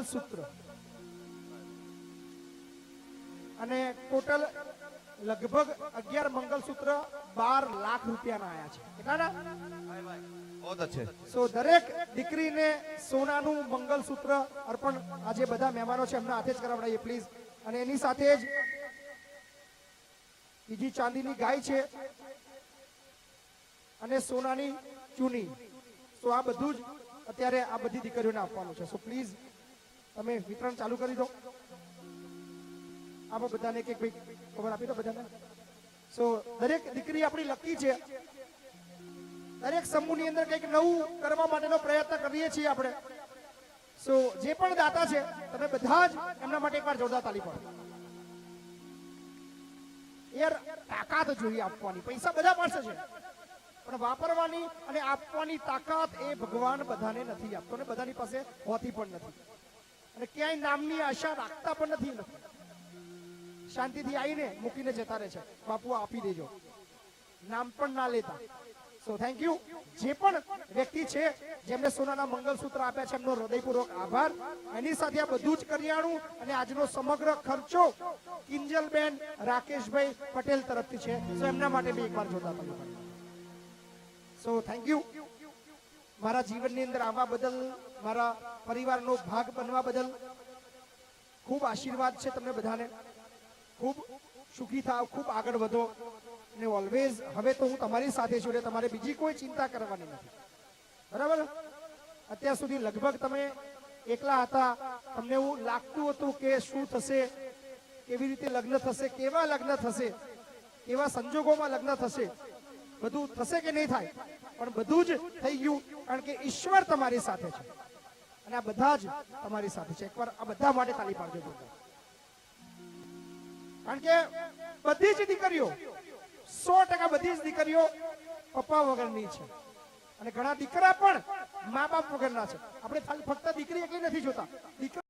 મંગલસૂત્ર અને ટોટલ લગભગ અગિયાર મંગલસૂત્ર બાર લાખ રૂપિયાના આયા છે. કેટલા બહુત દરેક દીકરીને સોનાનું મંગલસૂત્ર અર્પણ આજે બધા મહેમાનો છે એમના હાથે જ કરાવડાવીએ પ્લીઝ અને એની સાથે જ બીજી ચાંદીની ગાય છે અને સોનાની ચૂની. તો આ બધું જ અત્યારે આ બધી દીકરીઓને આપવાનું છે. સો પ્લીઝ તમે વિતરણ ચાલુ કરી દો. આપો બધાને એક ભાઈ ખબર આપી દો બધાને. સો દરેક દીકરી આપણી લકી છે. દરેક સમૂહની અંદર કંઈક નવું કરવા માટેનો પ્રયત્ન કરીએ છીએ આપણે. સો જે પણ દાતા છે, તમે બધા જ એમના માટે એકવાર જોરદાર તાલી પાડો. યાર, તાકાત જોઈએ આપવાની. પૈસા બધા પાસે છે. પણ વાપરવાની અને આપવાની તાકાત એ ભગવાન બધાને નથી આપતો ને બધાની પાસે હોતી પણ નથી. અને ક્યાંય નામની આશા રાખતા પણ નથી. શાંતિથી આવીને મૂકીને જતા રહે છે. બાપુ આપી દેજો. નામ પણ ના લેતા. સો થેન્ક યુ જે પણ વ્યક્તિ છે, જેમને સોનાના મંગલસૂત્ર આપ્યા છે, એમનો હૃદયપૂર્વક આભાર. એની સાથે આ બધું જ કરિયાણું અને આજનો સમગ્ર ખર્ચો કિંજલબેન રાકેશભાઈ પટેલ તરફથી છે. સો એમના માટે બી એકવાર જોતા સો થેન્ક યુ મારા જીવનની અંદર આવવા બદલ, મારા પરિવારનો ભાગ બનવા બદલ ખૂબ આશીર્વાદ છે તમને બધાને. ખૂબ સુખી થાવ, ખૂબ આગળ વધો. ને ઓલવેઝ હવે તો હું તમારી સાથે છું એટલે તમારે બીજી કોઈ ચિંતા કરવાની નથી. બરાબર? અત્યાર સુધી લગભગ તમે એકલા હતા. તમને એવું લાગતું હતું કે શું થશે, કેવી રીતે લગ્ન થશે, કેવા લગ્ન થશે, કેવા સંજોગોમાં લગ્ન થશે. બધું થશે કે નહીં થાય, પણ બધું જ થઈ ગયું કારણ કે ઈશ્વર તમારી સાથે છે. અને આ બધા જ તમારી સાથે છે. એકવાર આ બધા માટે તાલી પાડજો. કારણ કે બધી જ દીકરીઓ, સો ટકા બધી જ દીકરીઓ પપ્પા વગરની છે. અને ઘણા દીકરા પણ મા બાપ વગરના છે. આપણે ખાલી ફક્ત દીકરી એકલી નથી જોતા. દીકરા